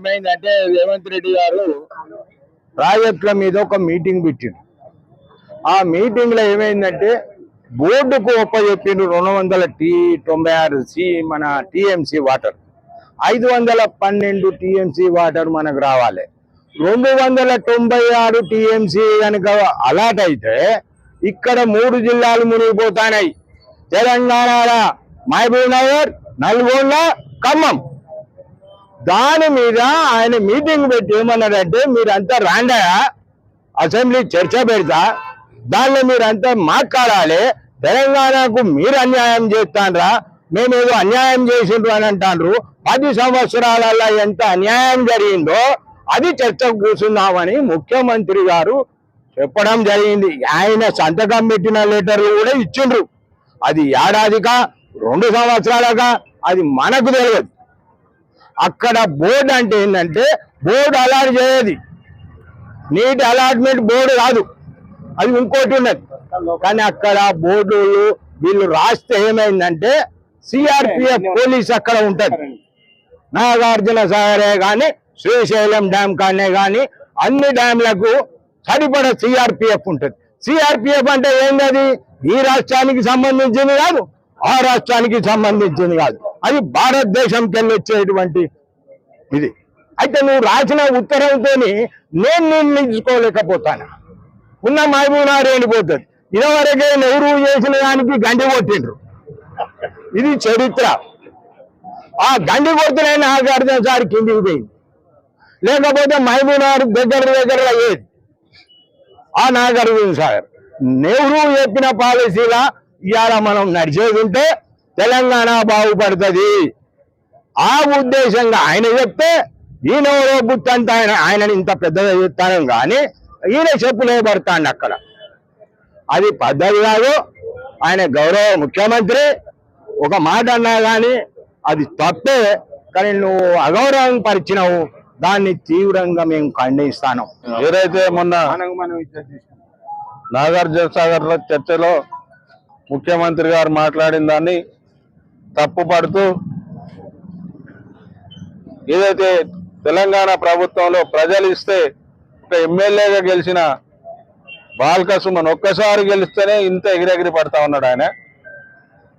ఏమైందంటే రేవంత్ రెడ్డి గారు ప్రాజెక్టుల మీద ఒక మీటింగ్ పెట్టిండు. ఆ మీటింగ్లో ఏమైందంటే బోర్డుకు ఒప్పచెప్పిండు రెండు వందల టీ తొంభై ఆరు సి మన టిఎంసి వాటర్. ఐదు వందల పన్నెండు టిఎంసి వాటర్ మనకు రావాలి. రెండు వందల తొంభై ఆరు టిఎంసి కనుక అలాట్ అయితే ఇక్కడ మూడు జిల్లాలు మునిగిపోతాయి తెలంగాణ మహబూబ్ నగర్ నల్గొండ ఖమ్మం. దాని మీద ఆయన మీటింగ్ పెట్టి ఏమన్నాడంటే మీరంతా రాండాయా అసెంబ్లీ చర్చ పెడతా. దానిలో మీరంతా మాట్లాడాలి. తెలంగాణకు మీరు అన్యాయం చేస్తాన్రా మేమేదో అన్యాయం చేసిండ్రు అని అంటాండ్రు. పది సంవత్సరాలలో ఎంత అన్యాయం జరిగిందో అది చర్చకు కూర్చున్నామని ముఖ్యమంత్రి గారు చెప్పడం జరిగింది. ఆయన సంతకం పెట్టిన లెటర్లు కూడా ఇచ్చిండ్రు. అది ఏడాదికా? రెండు సంవత్సరాలకా? అది మనకు తెలియదు. అక్కడ బోర్డు అంటే ఏంటంటే బోర్డు అలాట్ చేయదు. నీటి అలాట్మెంట్ బోర్డు కాదు. అది ఇంకోటి ఉన్నది కానీ అక్కడ బోర్డులు వీళ్ళు రాస్తే ఏమైందంటే సిఆర్పిఎఫ్ పోలీస్ అక్కడ ఉంటది. నాగార్జున సాగరే కానీ శ్రీశైలం డ్యామ్ కానీ కానీ అన్ని డ్యామ్లకు సరిపడ సిఆర్పిఎఫ్ ఉంటుంది. సిఆర్పిఎఫ్ అంటే ఏంటది ఈ రాష్ట్రానికి సంబంధించింది కాదు. ఆ రాష్ట్రానికి సంబంధించింది కాదు. అది భారతదేశం కింద వచ్చేటువంటి ఇది. అయితే నువ్వు రాసిన ఉత్తరంతో నేను నిర్ణయించుకోలేకపోతాను? ఉన్న మహబూబ్నగర్ వెళ్ళిపోతుంది ఇదివరకే నెహ్రూ చేసిన దానికి గండి కొట్టిండ్రు. ఇది చరిత్ర. ఆ గండి కొడుతున్న నాగార్జున సార్ కిందికి పోయింది. లేకపోతే మహబూబ్నగర్ దగ్గర దగ్గర అయ్యేది ఆ నాగార్జున సార్. నెహ్రూ చెప్పిన పాలసీలా ఇవాళ మనం నడిచేది ఉంటే తెలంగాణ బాగుపడుతుంది. ఆ ఉద్దేశంగా ఆయన చెప్తే ఈయన గుర్తంత ఆయన ఆయనని ఇంత పెద్దగా చెప్తాను కానీ ఈయన చెప్పులే పడతాండి అక్కడ. అది పద్ధతి కాదు. ఆయన గౌరవ ముఖ్యమంత్రి. ఒక మాట అన్నా కానీ అది తప్పే కానీ నువ్వు అగౌరవం పరిచినావు. దాన్ని తీవ్రంగా మేము ఖండిస్తాను. ఏదైతే మొన్న నాగార్జున సాగర్ చర్చలో ముఖ్యమంత్రి గారు మాట్లాడిన దాన్ని తప్పుపడుతూ ఏదైతే తెలంగాణ ప్రభుత్వంలో ప్రజలు ఇస్తే ఒక ఎమ్మెల్యేగా గెలిచిన బాల్కసుమన్ ఒక్కసారి గెలిస్తేనే ఇంత ఎగిరెగిరి పడతా ఉన్నాడు ఆయన.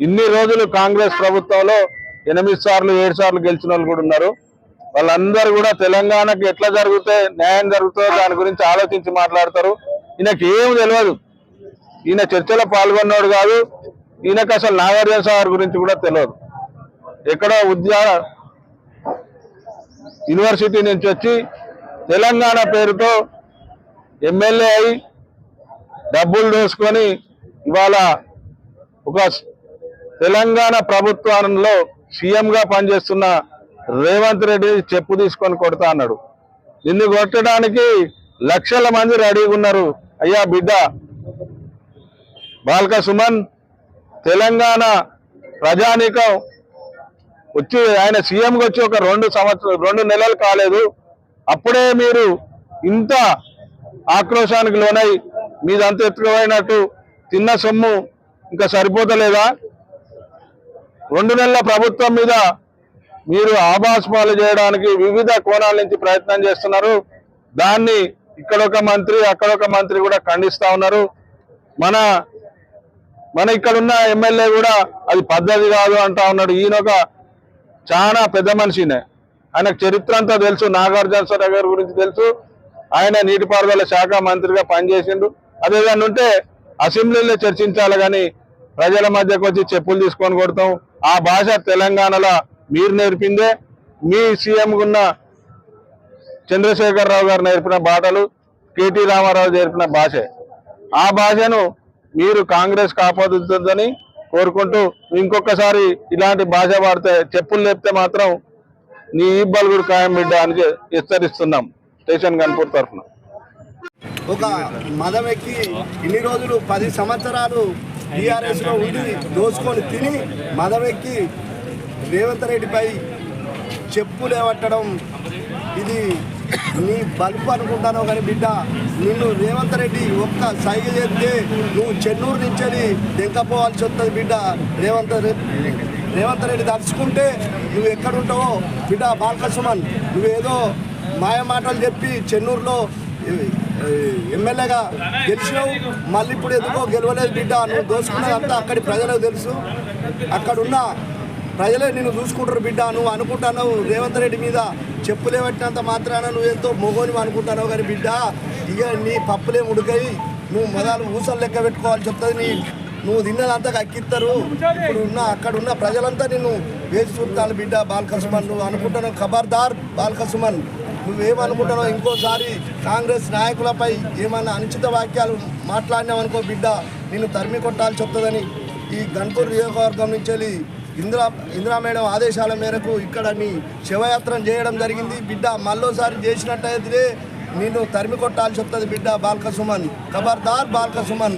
ఇన్ని రోజులు కాంగ్రెస్ ప్రభుత్వంలో ఎనిమిది సార్లు ఏడు సార్లు గెలిచిన వాళ్ళు కూడా ఉన్నారు. వాళ్ళందరూ కూడా తెలంగాణకి ఎట్లా జరిగితే న్యాయం జరుగుతుందో దాని గురించి ఆలోచించి మాట్లాడతారు. ఈయనకి ఏం తెలియదు. ఈయన చర్చలో పాల్గొన్నాడు కాదు ఈయనకు అసలు నాగార్జున సాగర్ గురించి కూడా తెలియదు. ఎక్కడో ఉద్యా యూనివర్సిటీ నుంచి వచ్చి తెలంగాణ పేరుతో ఎమ్మెల్యే అయి డబ్బులు దోసుకొని ఇవాళ ఒక తెలంగాణ ప్రభుత్వంలో సీఎంగా పనిచేస్తున్న రేవంత్ రెడ్డి చెప్పు తీసుకొని కొడతా అన్నాడు. నిన్ను కొట్టడానికి లక్షల మంది రెడీగా ఉన్నారు. అయ్యా బిడ్డ బాల్క సుమన్ తెలంగాణ ప్రజానీకం వచ్చి ఆయన సీఎంగా వచ్చి ఒక రెండు సంవత్సరం రెండు నెలలు కాలేదు. అప్పుడే మీరు ఇంత ఆక్రోశానికి లోనై మీదంత ఎత్తుకుపోయినట్టు తిన్న సొమ్ము ఇంకా సరిపోతలేదా? రెండు నెలల ప్రభుత్వం మీద మీరు ఆభాసపాలు చేయడానికి వివిధ కోణాల నుంచి ప్రయత్నం చేస్తున్నారు. దాన్ని ఇక్కడ ఒక మంత్రి అక్కడ ఒక మంత్రి కూడా ఖండిస్తా ఉన్నారు. మన మన ఇక్కడున్న ఎమ్మెల్యే కూడా అది పద్ధతి కాదు అంటా ఉన్నాడు. ఈయన ఒక చాలా పెద్ద మనిషినే. ఆయనకు చరిత్ర అంతా తెలుసు. నాగార్జున సాగర్ గారి గురించి తెలుసు. ఆయన నీటిపారుదల శాఖ మంత్రిగా పనిచేసిండు. అదేదాన్ని ఉంటే అసెంబ్లీలో చర్చించాలి కానీ ప్రజల మధ్యకు వచ్చి చెప్పులు తీసుకొని కొడతాం. ఆ భాష తెలంగాణలో మీరు నేర్పిందే. మీ సీఎం ఉన్న చంద్రశేఖరరావు గారు నేర్పిన బాటలు కేటీ రామారావు నేర్పిన భాషే. ఆ భాషను మీరు కాంగ్రెస్ కాపాడుతుందని కోరుకుంటూ ఇంకొకసారి ఇలాంటి భాష వాడితే చెప్పులు లేపితే మాత్రం నీ ఈ కూడా ఖాయం బిడ్డ అని హెచ్చరిస్తున్నాం. స్టేషన్ గన్పూర్ తరఫున. ఒక మదం ఎక్కి ఇన్ని రోజులు పది సంవత్సరాలు టీఆర్ఎస్లో ఉండి దోసుకొని తిని మదం ఎక్కి రేవంత్ రెడ్డిపై చెప్పు లేవట్టడం ఇది నీ బలుపు అనుకుంటానో కానీ బిడ్డ నిన్ను రేవంత్ రెడ్డి ఒక్క సైగ చేస్తే నువ్వు చెన్నూరు నుంచి దెంకపోవాల్సి వస్తుంది బిడ్డ. రేవంత్ రెడ్డి రేవంత్ రెడ్డి తలుచుకుంటే నువ్వు ఎక్కడుంటావో బిడ్డ బాలకృష్ణమన్ నువ్వేదో మాయ మాటలు చెప్పి చెన్నూరులో ఎమ్మెల్యేగా గెలిచినావు మళ్ళీ ఇప్పుడు ఎందుకో గెలవలేదు బిడ్డ. నువ్వు దోసుకున్నదంతా అక్కడి ప్రజలకు తెలుసు. అక్కడున్న ప్రజలే నిన్ను చూసుకుంటారు బిడ్డ నువ్వు అనుకుంటున్నావు రేవంత్ రెడ్డి మీద చెప్పులే పట్టినంత మాత్రాన నువ్వు ఎంతో మొగోని అనుకుంటున్నావు కానీ బిడ్డ ఇక నీ పప్పులే ఉడికాయి నువ్వు మొదలు ఊసలు లెక్క పెట్టుకోవాలి చెప్తుంది నీ నువ్వు తిన్నదంతా అక్కిస్తారు ఇప్పుడు ఉన్న అక్కడ ఉన్న ప్రజలంతా నిన్ను వేసి చూస్తాను బిడ్డ బాలకృష్మన్ నువ్వు అనుకుంటున్నావు ఖబర్దార్ బాలకృష్మన్ నువ్వేమనుకుంటున్నావు ఇంకోసారి కాంగ్రెస్ నాయకులపై ఏమన్నా అనుచిత వాక్యాలు మాట్లాడినావు అనుకో బిడ్డ నిన్ను తరిమి కొట్టాల్సి చెప్తుందని ఈ గన్పూర్ నియోజకవర్గం నుంచి వెళ్ళి ఇందిరా ఇందిరా మేడం ఆదేశాల మేరకు ఇక్కడ నీ శివయాత్ర చేయడం జరిగింది. బిడ్డ మళ్ళోసారి చేసినట్టయితే నేను తరిమి కొట్టాల్సి వస్తుంది బిడ్డ బాల్క సుమన్ ఖబర్దార్ బాల్క సుమన్